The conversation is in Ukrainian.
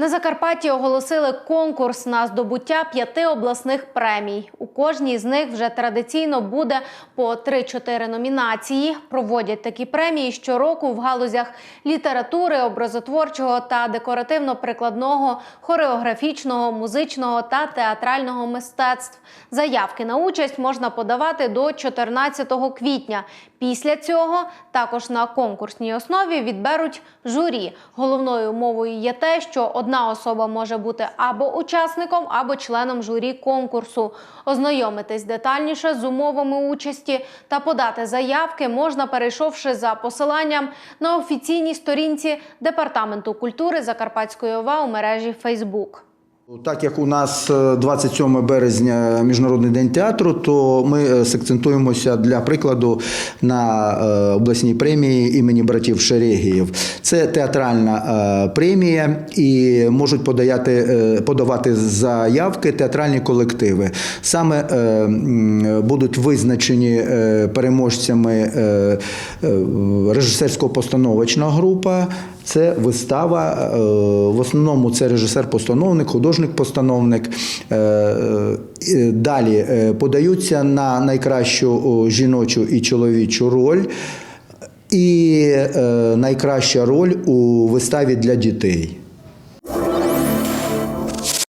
На Закарпатті оголосили конкурс на здобуття п'яти обласних премій. У кожній з них вже традиційно буде по 3-4 номінації. Проводять такі премії щороку в галузях літератури, образотворчого та декоративно-прикладного, хореографічного, музичного та театрального мистецтв. Заявки на участь можна подавати до 14 квітня. Після цього також на конкурсній основі відберуть журі. Головною умовою є те, що одна особа може бути або учасником, або членом журі конкурсу. Ознайомитись детальніше з умовами участі та подати заявки можна, перейшовши за посиланням на офіційній сторінці Департаменту культури Закарпатської ОВА у мережі Фейсбук. Так як у нас е, 27 березня Міжнародний день театру, то ми е, сакцентуємося для прикладу на е, обласній премії імені братів Шерегіїв. Це театральна е, премія, і можуть подаяти, е, подавати заявки театральні колективи. Саме е, будуть визначені е, переможцями е, е, режисерсько-постановочна група. Це вистава. е, В основному це режисер-постановник, художник-постановник. Е, е, Далі е, подаються на найкращу жіночу і чоловічу роль. І найкраща роль у виставі для дітей.